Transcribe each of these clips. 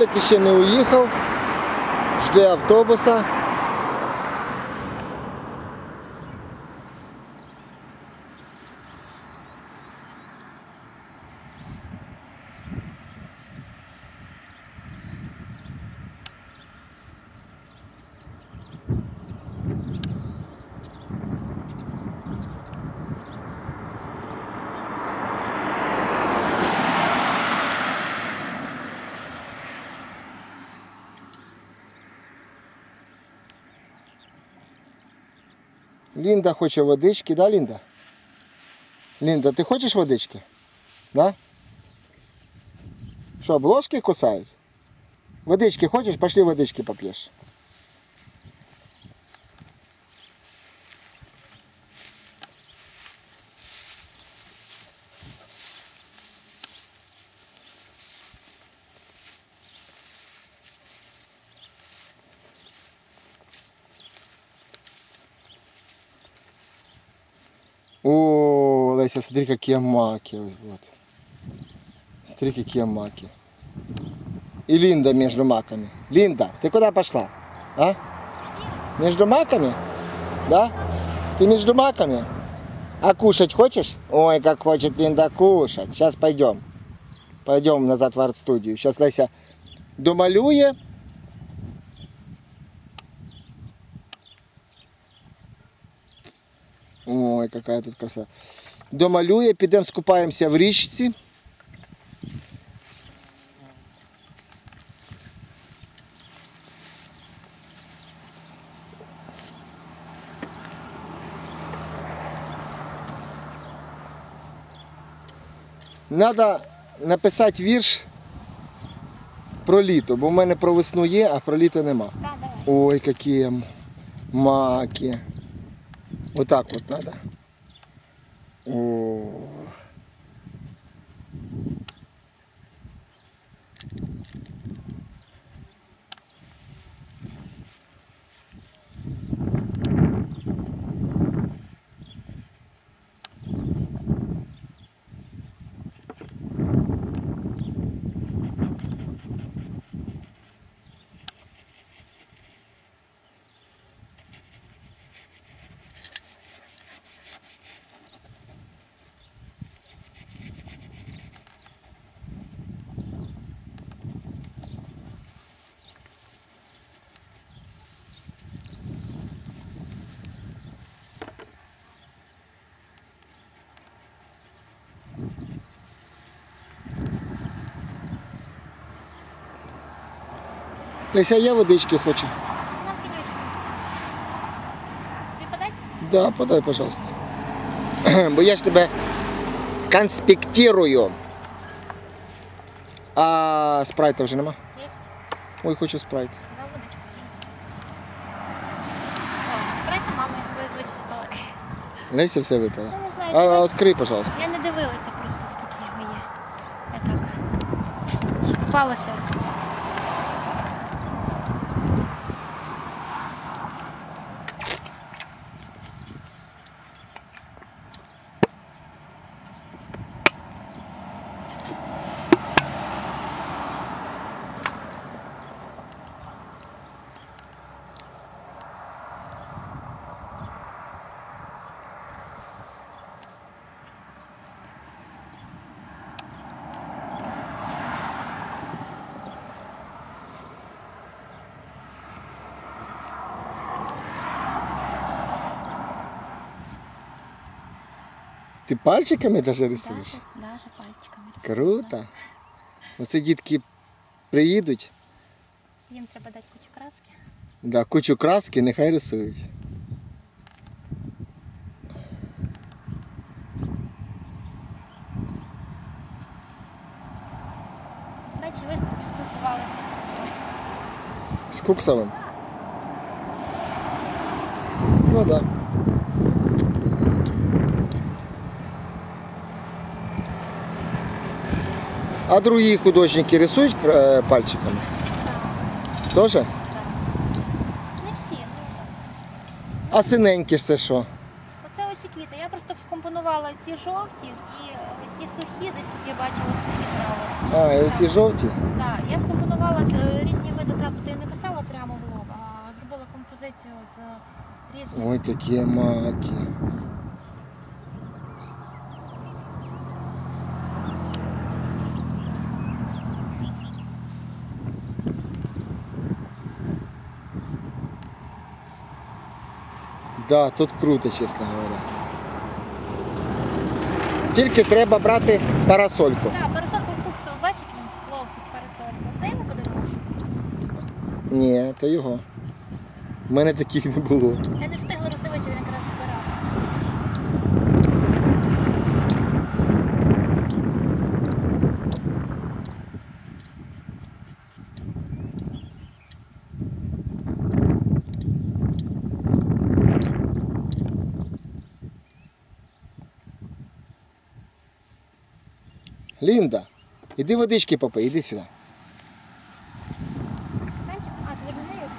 Толік ще не уїхав, жде автобуса. Лінда хоче водички, да, Лінда? Лінда, ти хочеш водички? Да? Що, обложки кусають? Водички хочеш? Пошли водички поп'єш. О, Леся, смотри, какие маки. Вот. Смотри, какие маки. И Линда между маками. Линда, ты куда пошла? А? Между маками? Да? Ты между маками? А кушать хочешь? Ой, как хочет Линда кушать. Сейчас пойдем. Пойдем назад в арт-студию. Сейчас Леся домалює. Ой, какая тут краса. Домалює, підемо скупаємося в річці. Надо написати вірш про літо, бо в мене про весну є, а про літо нема. Ой, какие м- маки. Вот так вот Ooh. Леся, я водички хочу. На вкидочку. Тобі подать? Да, подай, пожалуйста. Бо я ж тебе конспектирую. А спрайта вже нема? Єсть. Ой, хочу спрайт. О, спрайта мама як з палки. Леся все випила. Я не знаю, А, відкрий, пожалуйста. Я не дивилася просто, скільки його є. Я так скупалася. Ти пальчиками даже рисуєш? Даже, даже пальчиками. Круто. Оце дітки приїдуть, Їм треба дати кучу краски. да, кучу краски, нехай рисують. Бачиш, ви спілкувалися. З Куксовим? Ну да. А другие художники рисуют э, пальчиками? Тоже? Не всі, ну А синенькі ж це що? Оце оці квіти. Я просто скомпонувала ці жовті і е, ті сухі, десь тут я бачила сухі трави. А, і оці жовті? Так, я скомпонувала е, різні види трав, тут я не писала прямо в лоб, а зробила композицію з різних. Ой, які маки. Да, тут круто, чесно говоря. Тільки треба брати парасольку. Так, парасольку куксу, бачите, ловку з парасольку. Дай йому подарунок. Ні, то його. У мене таких не було. Я не встигла Лінда, іди водички попий, іди сюди.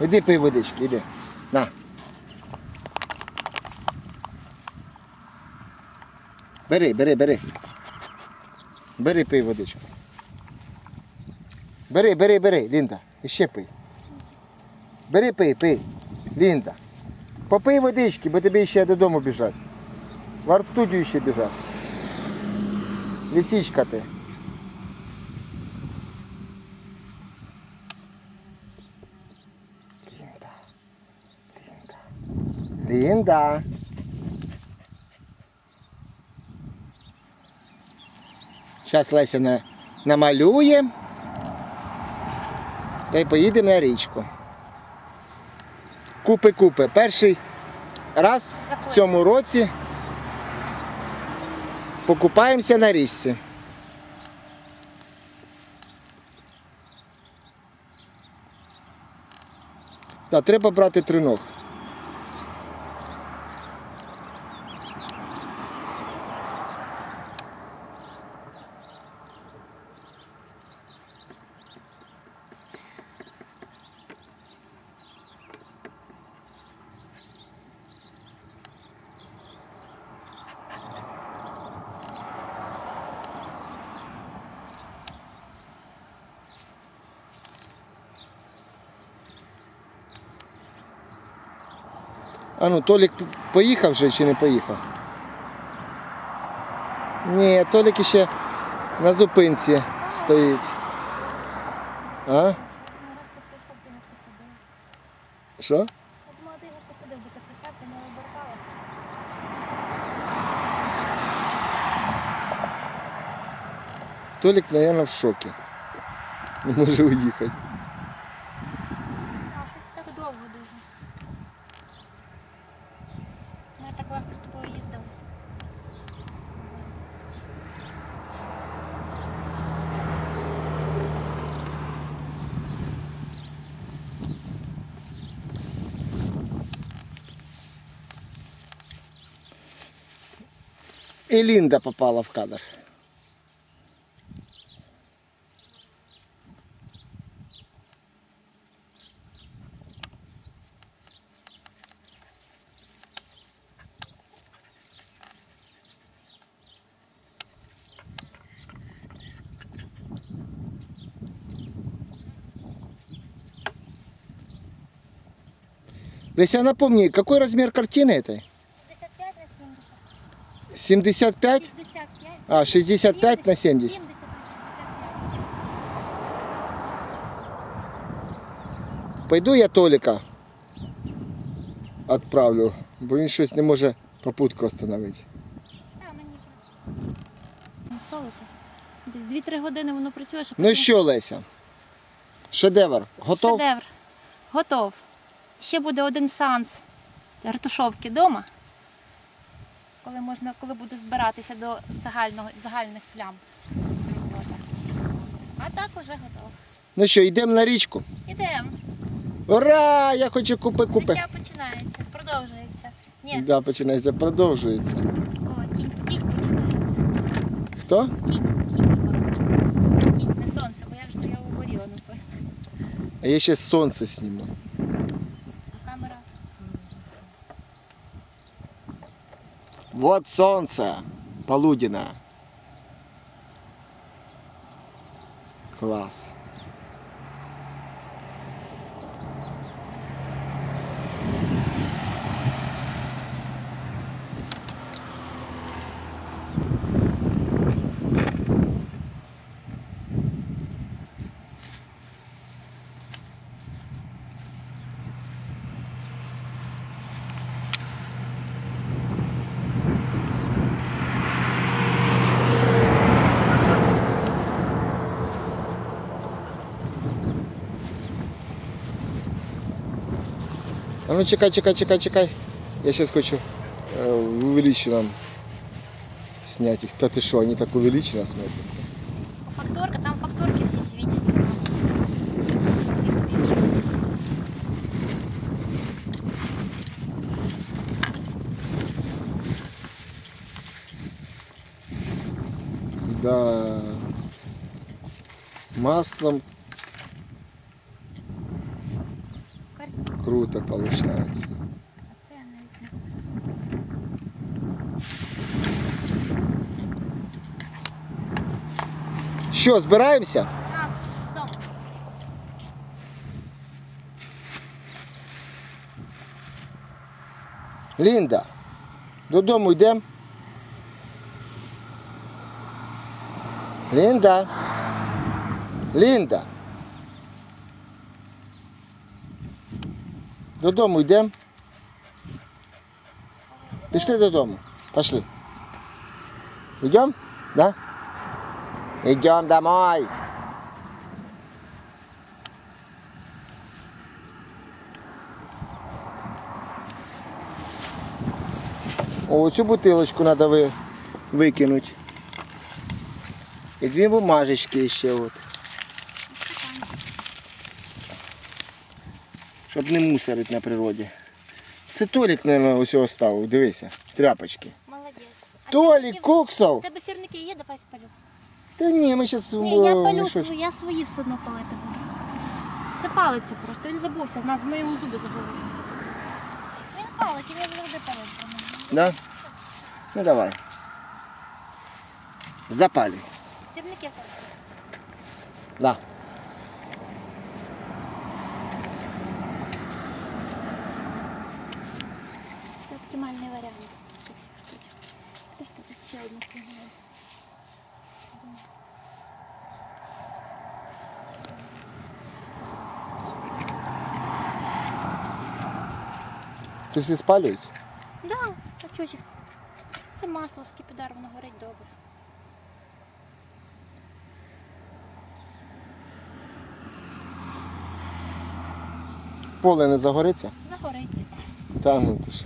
Іди пий водички, іди. На. Бери, бери, бери. Бери, пий водичку. Бери, бери, бери, Лінда. І ще пий. Бери, пий, пий. Лінда. Попий водички, бо тобі ще додому біжать. В арт-студію ще біжать. Лисичка ти. Лінда. Лінда. Лінда. Зараз Леся на, намалює. Та й поїдемо на річку. Купи-купи. Перший раз в цьому році покупаємося на річці. Так, треба брати триног. А ну, Толік поїхав вже чи не поїхав? Ні, Толік ще на зупинці стоїть. А? Що? Толік, мабуть, в шокі. Не може уїхати. І Лінда попала в кадр. Леся, напомни, какой размер картины этой? 55 на 70. 75? 65. А, 65 на 70. 70 на 65. Пойду я Толіка відправлю, бо він щось не може попутку встановити. А, мені. Ну, солити. Десь 2-3 години воно працює, щоб Ну що, Леся? Шедевр. Готов? Шедевр. Готов. Ще буде один сеанс ретушовки вдома, коли можна, коли буде збиратися до загального, загальних плям. А так уже готов. Ну що, йдемо на річку? Ідемо. Ура! Я хочу купи-купи. Життя починається, продовжується. Ні, Да, починається, продовжується. о, тінь, тінь починається. Хто? Тінь, тінь скоро. Тінь, не сонце, бо я вже я угоріла на сонці. А я ще сонце зніму. А камера. Вот солнце Полудина. Клас. Ну чекай, чекай, чекай, чекай. Я сейчас хочу э, увеличенном снять их. Да ты что, они так увеличенно смотрятся. Факторка, там факторки всі світяться. Да. Маслом круто получается. Що, збираємося? Лінда, додому йдемо. Лінда. Лінда. Додому йдемо. Пішли додому. Пошли. Йдемо? Да? Йдемо домой. О, цю бутилочку треба ви, викинути. І дві бумажечки ще от. Щоб не мусорити на природі. Це Толік, мабуть, ось оставив. Дивися, тряпочки. Молодець. А Толік, сірники- У куксов! тебе сірники є, давай спалю. Та ні, ми зараз Ні, я палю свої, я свої все одно палити буду. Це палиться просто, він забувся з нас, ми йому зуби забули. Він палить, він завжди палить. Да? Ну давай. Запалі. Сірники в тебе. Да. Це оптимальний варіант. Ось тут ще одну книгу. Це всі спалюють? Да, а чого ж? Це масло скипідар, воно горить добре. Поле не загориться? Загориться. Та ну ти що.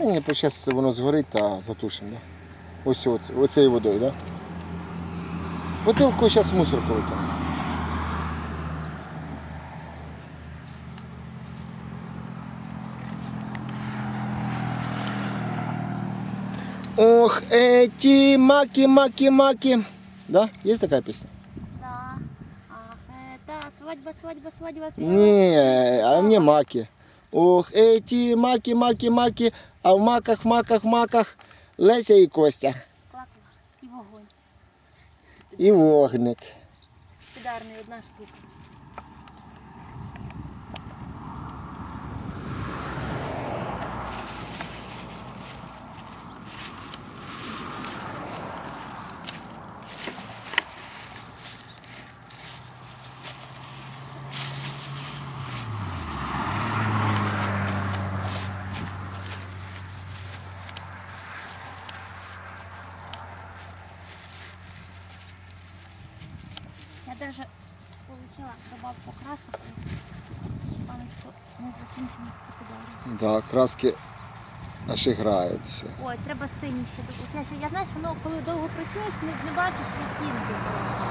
ні, зараз воно згорить та затушимо, да? Ось от, оцією водою, да? Бутилку зараз мусорку викинемо. Ох, эти маки, маки, маки. Да? Есть такая песня? Да. Ах, это свадьба, свадьба, свадьба. Не, а мне маки. Ох, эти маки, маки, маки, а в маках, в маках, в маках Леся і Костя. І вогонь. І вогник. Підарний одна штука. Даже получила добавку красок. Пам'ятку не закінчена скипідаром. Да, краски аж граються. Ой, треба синій ще додати. Я, знаєш, воно коли довго працюєш, не, не бачиш відтінків просто.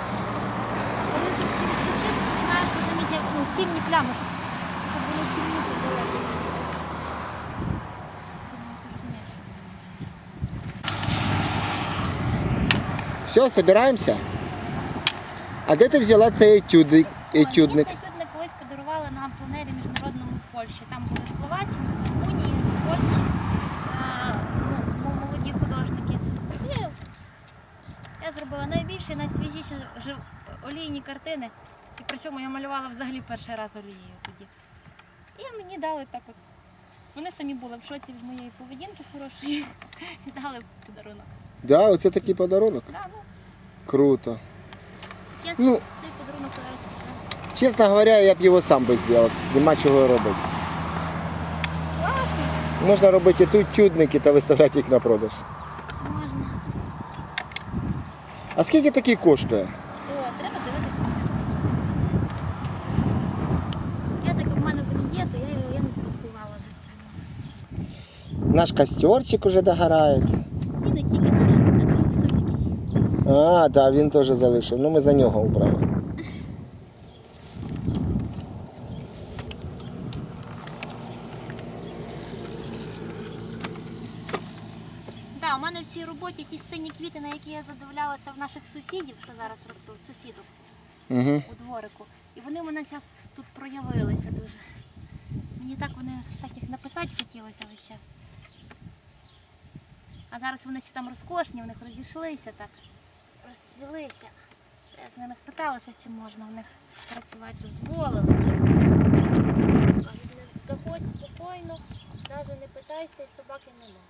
Коли ти відключив, починаєш розуміти, як ну, цільні плями, щоб, щоб цільніше було. Думаю, ти Все, собираємося? А де ти взяла цей етюдник? етюдник? Ой, етюдник колись подарували на планері міжнародному в Польщі. Там були Словаччини, з Румунії, з Польщі, е, ну, молоді художники. І я зробила найбільші, найсвіжіші олійні картини. І причому я малювала взагалі перший раз олією тоді. І мені дали так от. Вони самі були в шоці від моєї поведінки хорошої і дали подарунок. Так, да, оце такий подарунок. Да, ну. Круто я Ну. подарунок говоря, я б його сам би зробив. Нема чого робити. Класно, Можна робити тут чудники та виставляти їх на продаж. можна. А скільки такий коштує? О, треба дивитися. Я так в мене вони є, то я його я не слідкувала за цим. Наш костерчик уже догорає. І не тільки наш, а Люксовський. А, так, він теж залишив. Ну ми за нього убрали. Да, у мене в цій роботі ті сині квіти, на які я задивлялася в наших сусідів, що зараз ростуть, сусідок Угу. у дворику. І вони в мене зараз тут проявилися дуже. Мені так вони так їх написати хотілося весь час. А зараз вони всі там розкошні, в них розійшлися так, розцвілися. Я з ними спиталася, чи можна в них працювати дозволили. Заходь спокійно, навіть не питайся, і собаки нема.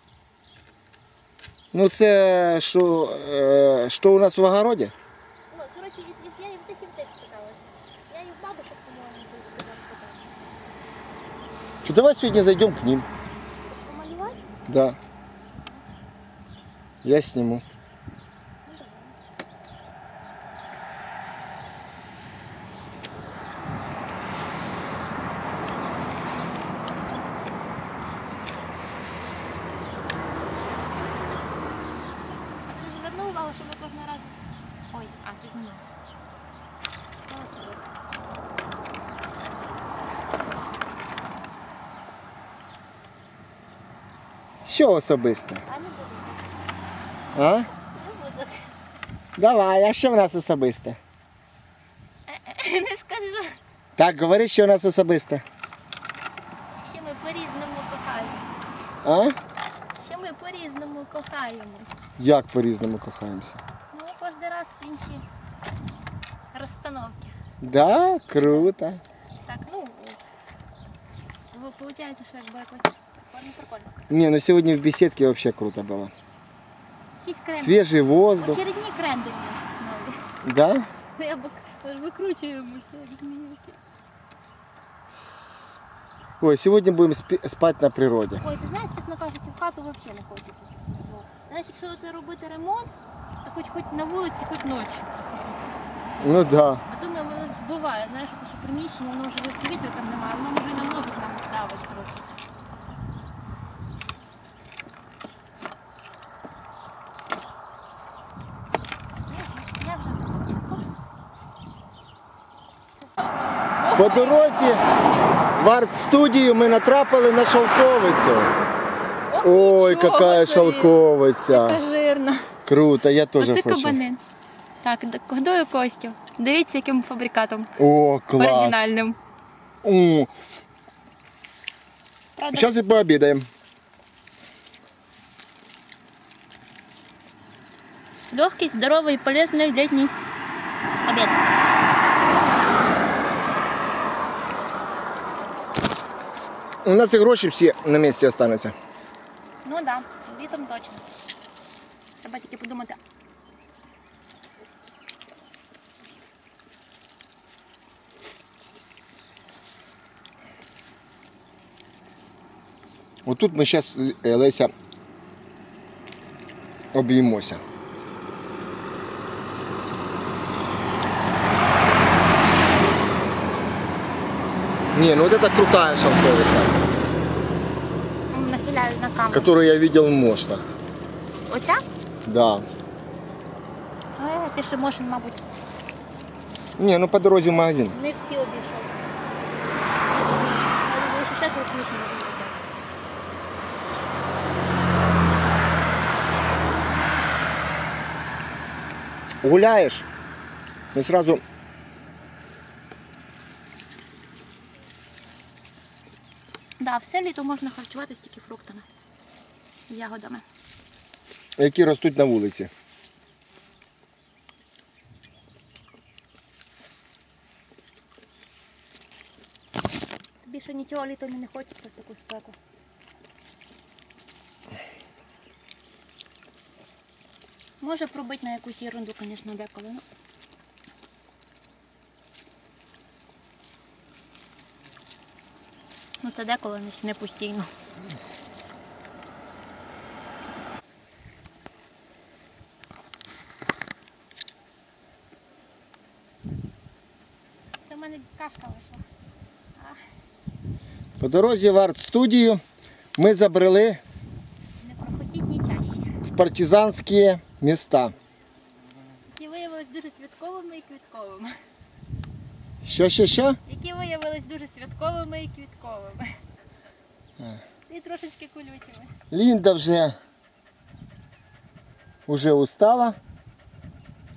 Ну це що, е, що у нас в огороді? О, коротше, і, і, я і в тих і в тих спиталася. Я і в бабушек, по-моєму, туди спитала. То давай сьогодні зайдемо к ним. Помалювати? Да. Я сниму. Ну давай. А ти звернув увагу, що ми кожного разу. Ой, а ти знімаєш. Це особисто. Що особисте? А. Давай, а що в нас особисте? Не скажу. Так, говори, що у нас особисте. Ще ми по-різному кохаємо. А? Ще ми по-різному кохаємось. Як по-різному кохаємося? Ну, кожен раз інші розстановки. Да, круто. Так, ну, виходить, що якби якось прикольно, прикольно. Не, ну сегодня в беседке вообще круто было. Якісь кренди. Свежий воздух. Очередні кренди знову. Да? Ну, я б ми ж викручуємося, як зміюки. Ой, сегодня будем спи- спать на природе. Ой, ти знаєш, чесно кажучи, в хату взагалі не хочеться після цього. Знаєш, якщо ти робити ремонт, то хоч хоч на вулиці, хоч ночі посидіти. Ну да. А то мене збиває, знаєш, те, що приміщення, воно вже повітря там немає, воно може і на мозок нам давить трохи. По дорозі в арт-студію ми натрапили на шелковицю. Ох, Ой, нічого какая собі. шелковиця. Яка жирна. Круто, я теж Оце хочу. кабанин. Так, годую Костю. Дивіться, яким фабрикатом. О, клас. Оригінальним. О, Правда, Сейчас и пообедаем. легкий, здоровый и полезный летний У нас і гроші всі на місці остануться. Ну да, літом точно. Треба тільки подумати. Отут ми зараз, Леся, обіймося. Не, ну вот это крутая шелковица, М, Нахиляю на камеру. которую я видел в Мошнах. Оця? Да. Е, ти ще Мошин, мабуть, Не, ну по дорозі в магазин. не всі обійшов. Але було ще ще крупніше може бути. Гуляєш, і сразу Да, все літо можна харчуватися тільки фруктами, ягодами. Які ростуть на вулиці. Більше нічого літо не хочеться в таку спеку. Може пробити на якусь ерунду, звісно, деколи. Ну. Це деколи не- постійно. Це в мене кашка вийшла. По дорозі в арт-студію ми забрели в партизанські міста. Які виявились дуже святковими і квітковими. Що, що, що? Які виявились дуже святковими і квітковими. І трошечки колючими. Лінда вже уже устала.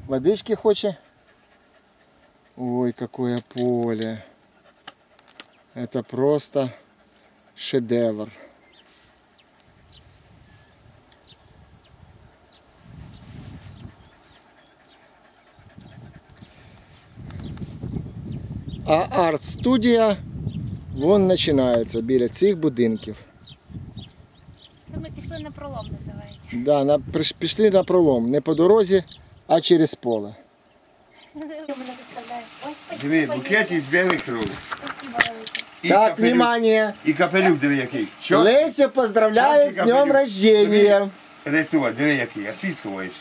Водички хоче. Ой, какое поле. Это просто шедевр. А арт-студія вон починається біля цих будинків. Це ми пішли на пролом, називається. Да, на, приш- пішли на пролом. Не по дорозі, а через поле. Мене виставляє. Ой, спасибо. Диви, букет із білих рук. Спасибо велике. І так, капелюх. внимание! І капелюх, диви який. Чо? Леся поздравляет с Чёртик днем капелюх. рождения! Рисувати, диви який, а свій сховаєш.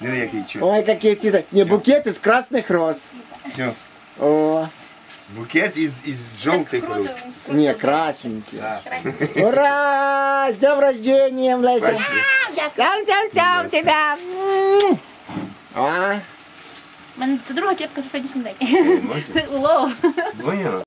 Диви який чорт. Ой, какие цветы! Не, букет из красных роз. Все. О, Букет из, из желтых Круто, рук. круто. не, красненький. красненький. Ура! С днем рождения, Леся! Тям, тям, тям тебя! А? Мене це друга кепка за сьогоднішній день. Улов. Поняла?